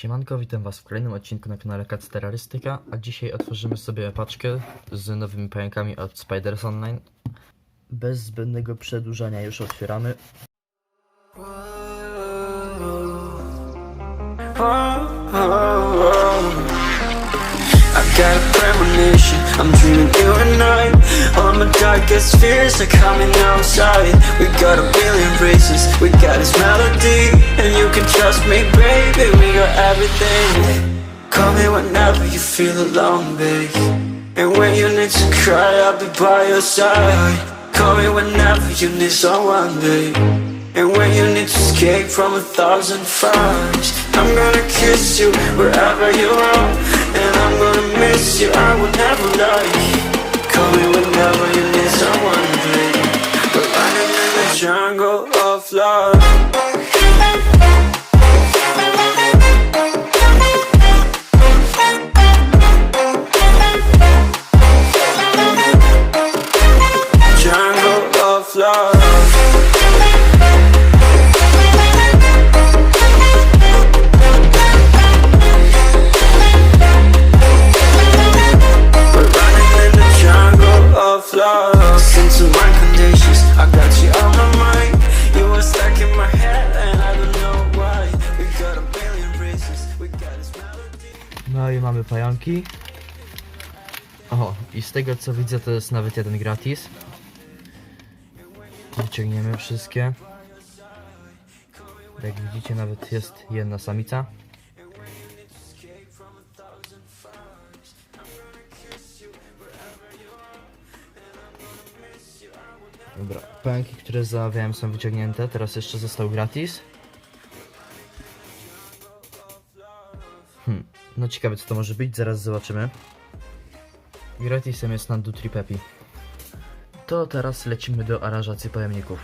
Siemanko, witam was w kolejnym odcinku na kanale Cat Terrorystyka, a dzisiaj otworzymy sobie paczkę z nowymi pająkami od Spiders Online. Bez zbędnego przedłużania już otwieramy. I I'm dreaming you and night All my darkest fears are coming outside. We got a billion races, we got this melody. And you can trust me, baby, we got everything. Call me whenever you feel alone, babe. And when you need to cry, I'll be by your side. Call me whenever you need someone, babe. And when you need to escape from a thousand fires I'm gonna kiss you wherever you are miss you, I will never lie. Call me whenever you i mamy pająki. O, i z tego co widzę to jest nawet jeden gratis. Wyciągniemy wszystkie. Jak widzicie nawet jest jedna samica. Dobra, pęki, które zamawiałem są wyciągnięte, teraz jeszcze został gratis. Hmm, no ciekawe co to może być, zaraz zobaczymy. Gratisem jest Nandu Tripepi. To teraz lecimy do aranżacji pojemników.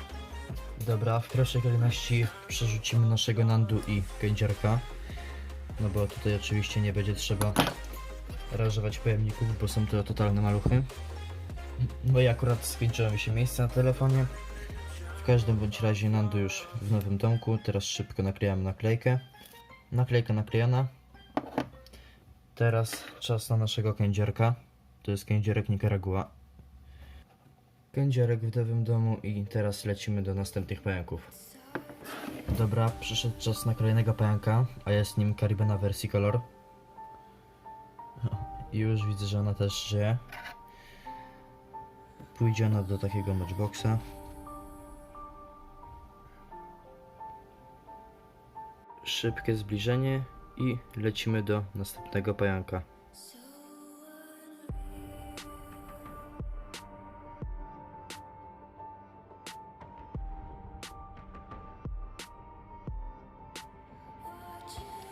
Dobra, w pierwszej kolejności przerzucimy naszego Nandu i kędzierka. No bo tutaj oczywiście nie będzie trzeba aranżować pojemników, bo są to totalne maluchy. No i akurat skończyło mi się miejsce na telefonie. W każdym bądź razie Nandu już w nowym domku. Teraz szybko naklejamy naklejkę. Naklejka naklejona. Teraz czas na naszego kędzierka. To jest kędzierek Nicaragua. Kędzierek w nowym domu i teraz lecimy do następnych pająków. Dobra, przyszedł czas na kolejnego pająka, a jest nim Caribena Versicolor. I już widzę, że ona też żyje. Pójdzie ona do takiego matchboxa. Szybkie zbliżenie i lecimy do następnego pająka.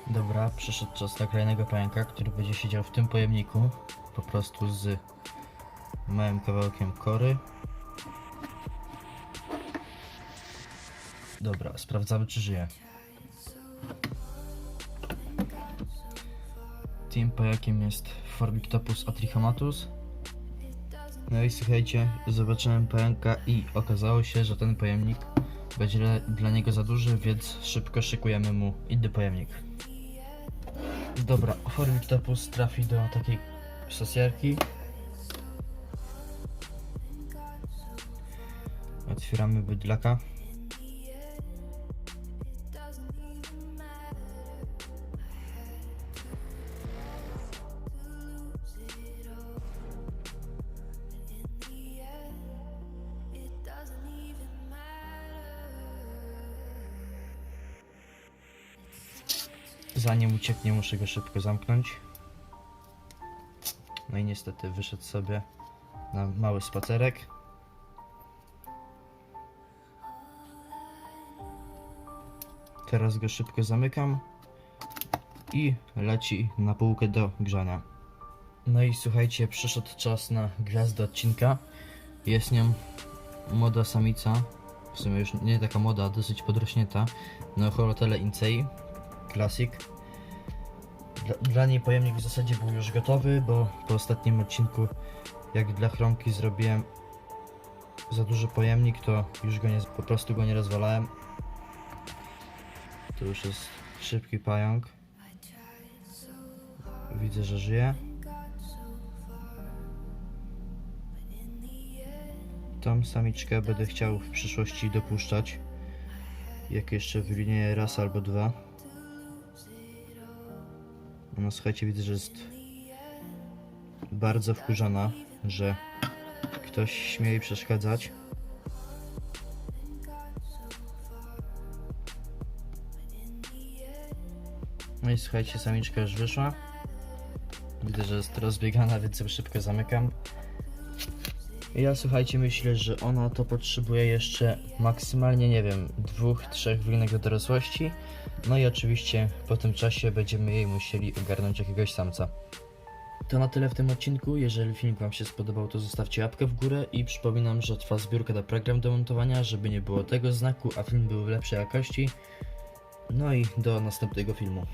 Dobra, przyszedł czas na kolejnego pająka, który będzie siedział w tym pojemniku. Po prostu z małym kawałkiem kory. Dobra, sprawdzamy czy żyje. Tym pajakiem jest Forbictopus atrichomatus. No i słuchajcie, zobaczyłem pająka i okazało się, że ten pojemnik będzie dla- niego za duży, więc szybko szykujemy mu inny pojemnik. Dobra, Forbictopus trafi do takiej sosjarki. Otwieramy bydlaka. Zanim ucieknie, muszę go szybko zamknąć. No i niestety wyszedł sobie na mały spacerek. Teraz go szybko zamykam i leci na półkę do grzania. No i słuchajcie, przyszedł czas na gwiazdę odcinka. Jest nią młoda samica, w sumie już nie taka młoda, dosyć podrośnięta, na Horotele Incei Classic. Dla, niej pojemnik w zasadzie był już gotowy, bo po ostatnim odcinku, jak dla chromki zrobiłem za duży pojemnik, to już go nie, po prostu go nie rozwalałem. To już jest szybki pająk. Widzę, że żyje. Tą samiczkę będę chciał w przyszłości dopuszczać. Jak jeszcze wylinieje raz albo dwa. No słuchajcie, widzę, że jest bardzo wkurzona, że ktoś śmie jej przeszkadzać. No i słuchajcie, samiczka już wyszła. Widzę, że jest rozbiegana, więc szybko zamykam. Ja słuchajcie, myślę, że ona to potrzebuje jeszcze maksymalnie, nie wiem, dwóch, trzech wylinek do dorosłości. No i oczywiście po tym czasie będziemy jej musieli ogarnąć jakiegoś samca. To na tyle w tym odcinku. Jeżeli film Wam się spodobał, to zostawcie łapkę w górę i przypominam, że trwa zbiórka na program do montowania, żeby nie było tego znaku, a film był w lepszej jakości. No i do następnego filmu.